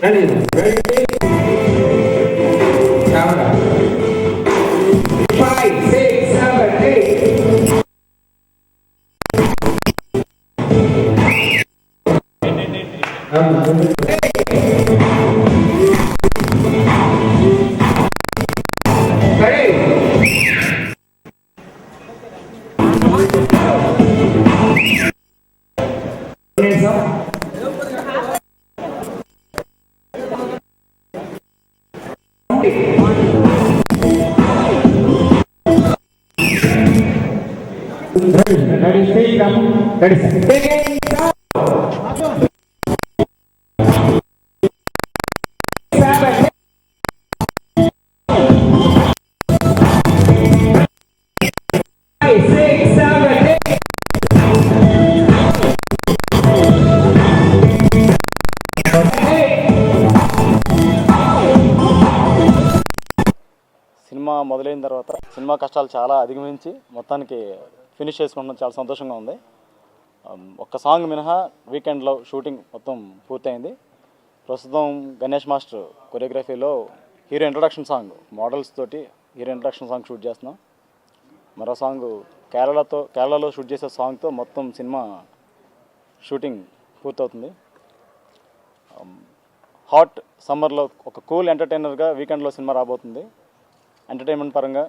Ready, ready. That is, that is, that is, మొదలైన తర్వాత cinema కష్టాలు చాలా అధిగమించి మొత్తానికి ఫినిష్ చేసుకుంటాం చాలా సంతోషంగా ఉంది. ఒక్క సాంగ్ మినహా వీకెండ్లో షూటింగ్ మొత్తం పూర్తయింది. ప్రస్తుతం గణేష్ మాస్టర్ కొరియోగ్రఫీలో హీరో ఇంట్రడక్షన్ సాంగ్ మోడల్స్ తోటి హీరో ఇంట్రడక్షన్ సాంగ్ షూట్ చేస్తున్నాం. మరో సాంగ్ కేరళతో కేరళలో షూట్ చేసే సాంగ్తో మొత్తం సినిమా షూటింగ్ పూర్తవుతుంది. హాట్ సమ్మర్లో ఒక కూల్ ఎంటర్టైనర్గా వీకెండ్లో సినిమా రాబోతుంది. ఎంటర్టైన్మెంట్ పరంగా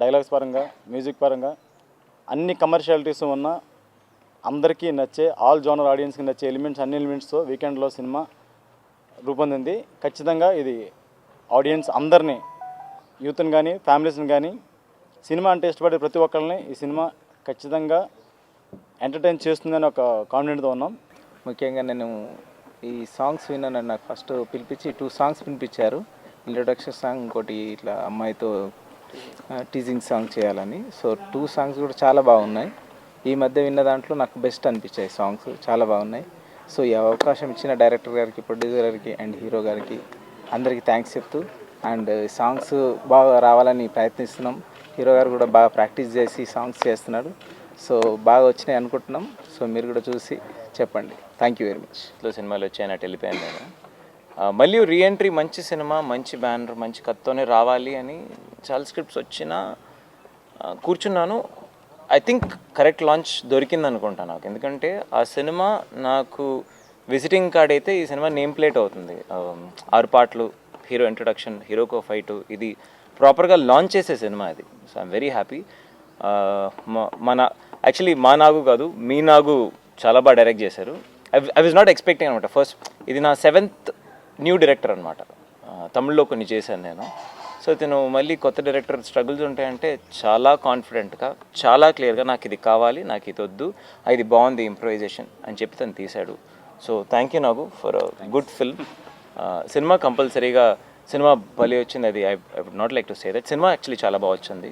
డైలాగ్స్ పరంగా మ్యూజిక్ పరంగా అన్ని కమర్షియాలిటీస్ ఉన్న అందరికీ నచ్చే ఆల్ జోనర్ ఆడియన్స్కి నచ్చే ఎలిమెంట్స్ అన్ని ఎలిమెంట్స్తో వీకెండ్లో సినిమా రూపొందింది. ఖచ్చితంగా ఇది ఆడియన్స్ అందరినీ యూత్ని కానీ ఫ్యామిలీస్ని కానీ సినిమా అంటే ఇష్టపడే ప్రతి ఒక్కరిని ఈ సినిమా ఖచ్చితంగా ఎంటర్టైన్ చేస్తుందని ఒక కాన్ఫిడెంట్తో ఉన్నాం. ముఖ్యంగా నేను ఈ సాంగ్స్ విన్నాను నాకు ఫస్ట్ పిలిపించి టూ సాంగ్స్ వినిపించారు. ఇంట్రొడక్షన్ సాంగ్ ఇంకోటి ఇట్లా అమ్మాయితో టీజింగ్ సాంగ్ చేయాలని. సో టూ సాంగ్స్ కూడా చాలా బాగున్నాయి. ఈ మధ్య విన్న దాంట్లో నాకు బెస్ట్ అనిపించాయి సాంగ్స్ చాలా బాగున్నాయి. సో ఈ అవకాశం ఇచ్చిన డైరెక్టర్ గారికి ప్రొడ్యూసర్ గారికి అండ్ హీరో గారికి అందరికీ థ్యాంక్స్ చెప్తూ అండ్ సాంగ్స్ బాగా రావాలని ప్రయత్నిస్తున్నాం. హీరో గారు కూడా బాగా ప్రాక్టీస్ చేసి సాంగ్స్ చేస్తున్నాడు. సో బాగా వచ్చినాయి అనుకుంటున్నాం. సో మీరు కూడా చూసి చెప్పండి. థ్యాంక్ యూ వెరీ మచ్లో సినిమాలు వచ్చాయన్నట్టు వెళ్ళిపోయాను నేను. మళ్ళీ రీఎంట్రీ మంచి సినిమా మంచి బ్యానర్ మంచి కథతోనే రావాలి అని చాలా స్క్రిప్ట్స్ వచ్చినా కూర్చున్నాను. ఐ థింక్ కరెక్ట్ లాంచ్ దొరికింది అనుకుంటా నాకు. ఎందుకంటే ఆ సినిమా నాకు విజిటింగ్ కార్డ్ అయితే ఈ సినిమా నేమ్ ప్లేట్ అవుతుంది. ఆరు పాటలు హీరో ఇంట్రొడక్షన్ హీరోకో ఫైటు ఇది ప్రాపర్గా లాంచ్ చేసే సినిమా ఇది సో ఐఎమ్ వెరీ హ్యాపీ మన యాక్చువల్లీ మా నాగు కాదు మీ నాగు చాలా బాగా డైరెక్ట్ చేశారు. ఐ వాజ్ నాట్ ఎక్స్పెక్టింగ్ అనమాట. ఫస్ట్ ఇది నా సెవెంత్ న్యూ డైరెక్టర్ అనమాట తమిళ్ళో కొన్ని చేశాను నేను. సో తిను మళ్ళీ కొత్త డైరెక్టర్ స్ట్రగుల్స్ ఉంటాయంటే చాలా కాన్ఫిడెంట్గా చాలా క్లియర్గా నాకు ఇది కావాలి నాకు ఇది వద్దు ఇది బాగుంది ఇంప్రొవైజేషన్ అని చెప్పి తను తీశాడు. So thank you Nagu for good film. Cinema కంపల్సరీగా సినిమా బలి వచ్చింది అది. I would not like to say that. Cinema actually చాలా బాగా వచ్చింది.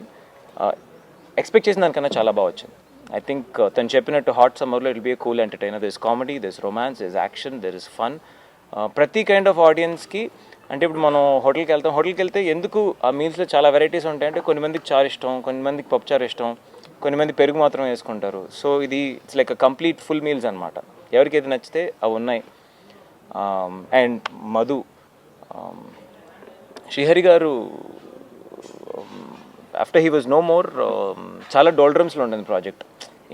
ఎక్స్పెక్ట్ చేసిన దానికన్నా చాలా బాగా వచ్చింది. ఐ థింక్ తను చెప్పినట్టు హాట్ సమ్మర్లో it be cool entertainer. This comedy this romance this action there is fun ప్రతి కైండ్ ఆఫ్ ఆడియన్స్కి అంటే ఇప్పుడు మనం హోటల్కి వెళ్తాం. హోటల్కి వెళ్తే ఎందుకు ఆ మీల్స్లో చాలా వెరైటీస్ ఉంటాయంటే కొన్ని మందికి చారు ఇష్టం కొన్ని మందికి పప్పుచారు ఇష్టం కొన్ని మంది పెరుగు మాత్రం వేసుకుంటారు. సో ఇది it's like complete full meals అనమాట ఎవరికి ఏది నచ్చితే అవి ఉన్నాయి. Um, and Madhu um, Srihari garu after he was no more చాలా డోల్డ్రమ్స్లో ఉంటుంది ప్రాజెక్ట్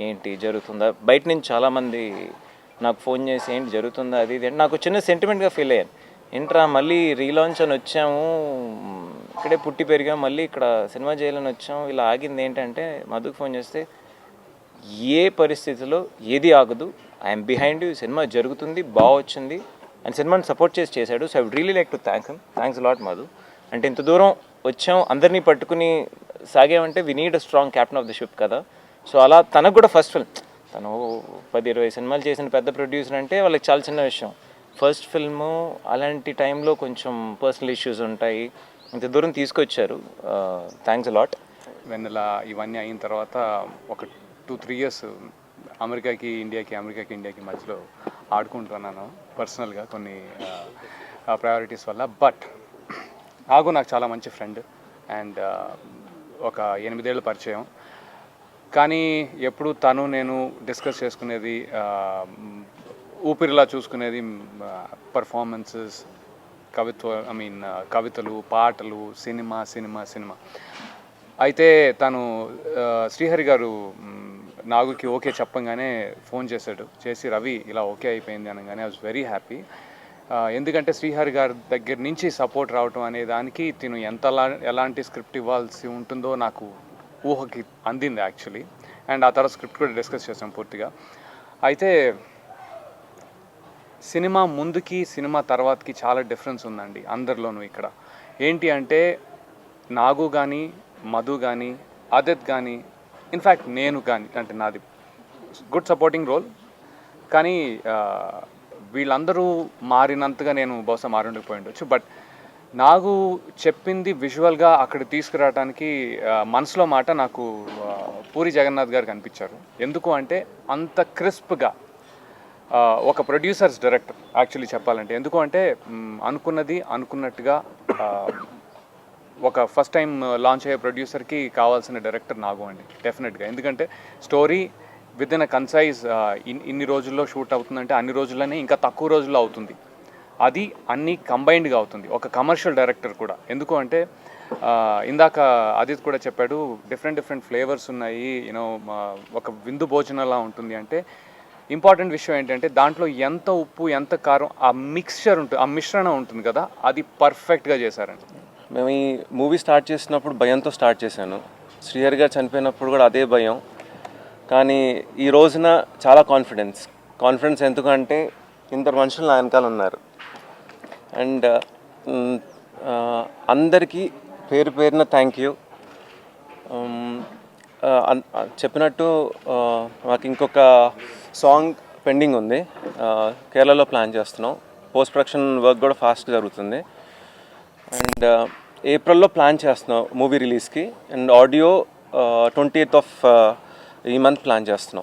ఏంటి జరుగుతుందా? బయట నుంచి చాలామంది నాకు ఫోన్ చేసి ఏంటి జరుగుతుందా అది ఇది నాకు చిన్న సెంటిమెంట్గా ఫీల్ అయ్యాను. ఏంట్రా మళ్ళీ రీలాంచ్ అని వచ్చాము ఇక్కడే పుట్టి పెరిగాం మళ్ళీ ఇక్కడ సినిమా చేయాలని వచ్చాం ఇలా ఆగింది ఏంటంటే మధుకు ఫోన్ చేస్తే ఏ పరిస్థితిలో ఏది ఆగదు ఐఎమ్ బిహైండ్ యూ సినిమా జరుగుతుంది బాగా వచ్చింది అండ్ సినిమాని సపోర్ట్ చేసి చేశాడు. So I would really like to thank him thanks lot Madhu. అంటే ఇంత దూరం వచ్చాం అందరినీ పట్టుకుని సాగామంటే we need a strong captain of the ship కదా. సో అలా తనకు కూడా ఫస్ట్ ఫిల్మ్ తను పది ఇరవై సినిమాలు చేసిన పెద్ద ప్రొడ్యూసర్ అంటే వాళ్ళకి చాలా చిన్న విషయం. ఫస్ట్ ఫిల్ము అలాంటి టైంలో కొంచెం పర్సనల్ ఇష్యూస్ ఉంటాయి. ఇంత దూరం తీసుకొచ్చారు. థ్యాంక్స్ లాట్ వెన్నెల ఇవన్నీ అయిన తర్వాత ఒక టూ త్రీ ఇయర్స్ అమెరికాకి ఇండియాకి అమెరికాకి ఇండియాకి మధ్యలో ఆడుకుంటున్నాను పర్సనల్గా కొన్ని ప్రయారిటీస్ వల్ల. బట్ నాకు నాకు చాలా మంచి ఫ్రెండ్ అండ్ ఒక ఎనిమిదేళ్ళ పరిచయం. కానీ ఎప్పుడు తను నేను డిస్కస్ చేసుకునేది ఊపిరిలా చూసుకునేది పర్ఫార్మెన్సెస్ కవిత్వ ఐ మీన్ కవితలు పాటలు సినిమా సినిమా సినిమా. అయితే తను శ్రీహరి గారు నాగుకి ఓకే చెప్పంగానే ఫోన్ చేశాడు. చేసి రవి ఇలా ఓకే అయిపోయింది అనగానే ఐ వాజ్ వెరీ హ్యాపీ ఎందుకంటే శ్రీహరి గారి దగ్గర నుంచి సపోర్ట్ రావటం అనే దానికి తిను ఎంత ఎలాంటి స్క్రిప్ట్ ఇవ్వాల్సి ఉంటుందో నాకు ఊహకి అందింది యాక్చువల్లీ అండ్ ఆ తర్వాత స్క్రిప్ట్ కూడా డిస్కస్ చేసాం పూర్తిగా. అయితే సినిమా ముందుకి సినిమా తర్వాతకి చాలా డిఫరెన్స్ ఉందండి అందరిలోనూ ఇక్కడ. ఏంటి అంటే నాగు కానీ మధు కానీ ఆదిత్ కానీ ఇన్ఫ్యాక్ట్ నేను కానీ అంటే నాది గుడ్ సపోర్టింగ్ రోల్ కానీ వీళ్ళందరూ మారినంతగా నేను బహుశా మారి ఉండకపోయి ఉండొచ్చు. బట్ నాకు చెప్పింది విజువల్గా అక్కడ తీసుకురావడానికి మనసులో మాట నాకు పూరి జగన్నాథ్ గారు కనిపించారు. ఎందుకు అంటే అంత క్రిస్ప్గా ఒక ప్రొడ్యూసర్స్ డైరెక్టర్ యాక్చువల్లీ చెప్పాలంటే. ఎందుకు అంటే అనుకున్నది అనుకున్నట్టుగా ఒక ఫస్ట్ టైం లాంచ్ అయ్యే ప్రొడ్యూసర్కి కావాల్సిన డైరెక్టర్ నాగు అండి డెఫినెట్గా. ఎందుకంటే story with in a concise ఇన్ని రోజుల్లో షూట్ అవుతుందంటే అన్ని రోజుల్లోనే ఇంకా తక్కువ రోజుల్లో అవుతుంది. అది అన్ని కంబైన్డ్గా అవుతుంది. ఒక కమర్షియల్ డైరెక్టర్ కూడా. ఎందుకు అంటే ఇందాక ఆదిత్ కూడా చెప్పాడు డిఫరెంట్ డిఫరెంట్ ఫ్లేవర్స్ ఉన్నాయి యూనో ఒక విందు భోజనంలా ఉంటుంది అంటే ఇంపార్టెంట్ విషయం ఏంటంటే దాంట్లో ఎంత ఉప్పు ఎంత కారం ఆ మిక్స్చర్ ఉంటుంది ఆ మిశ్రణం ఉంటుంది కదా అది పర్ఫెక్ట్గా చేశారండి. మేము ఈ మూవీ స్టార్ట్ చేసినప్పుడు భయంతో స్టార్ట్ చేశాను. శ్రీహరి గారు చనిపోయినప్పుడు కూడా అదే భయం. కానీ ఈ రోజున చాలా కాన్ఫిడెన్స్ కాన్ఫిడెన్స్ ఎందుకంటే ఇంత మనుషులు నా వెనకాల ఉన్నారు. అండ్ అందరికీ పేరు పేరున థ్యాంక్ యూ చెప్పినట్టు మాకు ఇంకొక సాంగ్ పెండింగ్ ఉంది. కేరళలో ప్లాన్ చేస్తున్నాం. పోస్ట్ ప్రొడక్షన్ వర్క్ కూడా ఫాస్ట్ జరుగుతుంది. అండ్ ఏప్రిల్లో ప్లాన్ చేస్తున్నాం మూవీ రిలీజ్కి and audio twenty eighth of ఈ మంత్ ప్లాన్ చేస్తున్నాం.